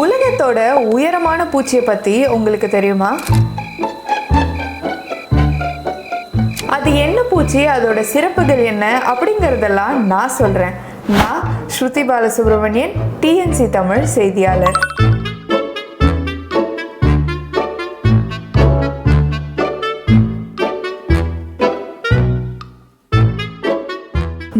உலகத்தோட உயரமான பூச்சியை பற்றி உங்களுக்கு தெரியுமா? அது என்ன பூச்சி? அதோட சிறப்புகள் என்ன? அப்படிங்கிறதெல்லாம் நான் சொல்கிறேன் நான் ஸ்ருதி பாலசுப்ரமணியன் டிஎன்சி தமிழ் செய்தியாளர்.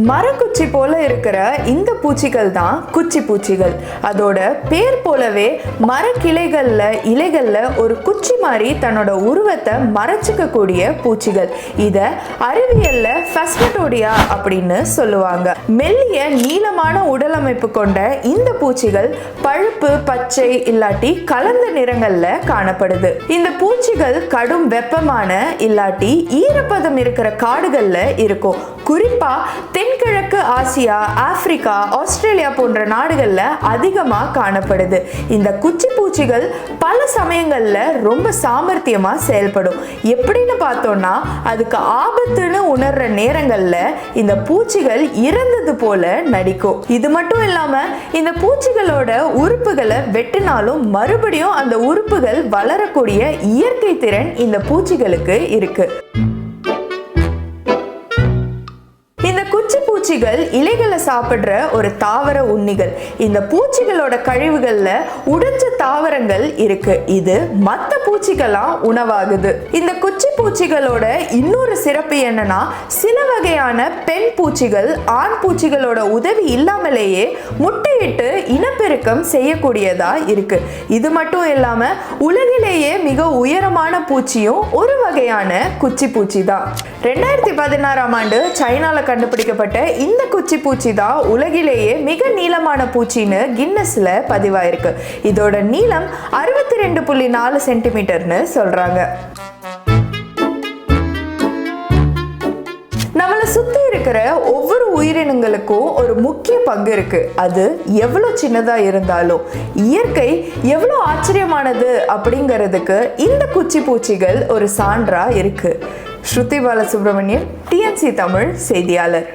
மரக்குச்சி போல இருக்கிற இந்த பூச்சிகள் தான் குச்சி பூச்சிகள். அதோட பேர் போலவே மரக்கிளைகளில் இலைகளில் ஒரு குச்சி மாதிரி தன்னோட உருவத்தை மறைச்சிக்கக்கூடிய பூச்சிகள். இதை அறிவியல்ல ஃபஸ்மட்டோடியா அப்படின்னு சொல்லுவாங்க. மெல்லிய நீளமான உடலமைப்பு கொண்ட இந்த பூச்சிகள் பழுப்பு பச்சை இல்லாட்டி கலந்த நிறங்கள்ல காணப்படுது. இந்த பூச்சிகள் கடும் வெப்பமான இல்லாட்டி ஈரப்பதம் இருக்கிற காடுகளில் இருக்கும். குறிப்பாக தென்கிழக்கு ஆசியா ஆப்பிரிக்கா ஆஸ்திரேலியா போன்ற நாடுகளில் அதிகமாக காணப்படுது. இந்த குச்சி பூச்சிகள் பல சமயங்களில் ரொம்ப சாமர்த்தியமாக செயல்படும். எப்படின்னு பார்த்தோம்னா அதுக்கு ஆபத்துன்னு உணர்ற நேரங்களில் இந்த பூச்சிகள் இறந்தது போல நடிக்கும். இது மட்டும் இல்லாமல் இந்த பூச்சிகளோட உறுப்புகளை வெட்டினாலும் மறுபடியும் அந்த உறுப்புகள் வளரக்கூடிய இயற்கை திறன் இந்த பூச்சிகளுக்கு இருக்குது பூச்சிகள் இலைகளை சாப்பிடுற ஒரு தாவர உண்ணிகள். இந்த பூச்சிகளோட கழிவுகள்ல உடைச்ச தாவரங்கள் இருக்கு. இது மற்ற பூச்சிகளா உணவாகுது. இந்த குச்சி பூச்சிகளோட இன்னொரு சிறப்பு என்னன்னா சில வகையான பெண் பூச்சிகள் ஆண் பூச்சிகளோட உதவி இல்லாமலேயே முட்டையிட்டு இனப்பெருக்கம் செய்யக்கூடியதா இருக்கு. இது மட்டும் இல்லாம உலகிலேயே மிக உயரமான பூச்சியும் ஒரு வகையான குச்சி பூச்சி தான் ரெண்டாயிரத்தி பதினாறாம் ஆண்டு சைனால கண்டுபிடிக்கப்பட்ட இந்த குச்சி பூச்சி தான் உலகிலேயே மிக நீளமான பூச்சின்னு கின்னஸ்ல பதிவாயிருக்கு. இதோட நீளம் அறுபத்தி ரெண்டு புள்ளி நாலு சென்டிமீட்டர். சென்டிமீட்டர்னு சொல்றாங்க. நம்மளை சுத்தி இருக்கிற ஒவ்வொரு உயிரினங்களுக்கும் ஒரு முக்கிய பங்கு இருக்கு. அது எவ்வளோ சின்னதா இருந்தாலும் இயற்கை எவ்வளோ ஆச்சரியமானது அப்படிங்கிறதுக்கு இந்த குச்சி பூச்சிகள் ஒரு சான்றா இருக்கு. ஸ்ருதி பாலசுப்ரமணியன் டிஎன்சி தமிழ் செய்தியாளர்.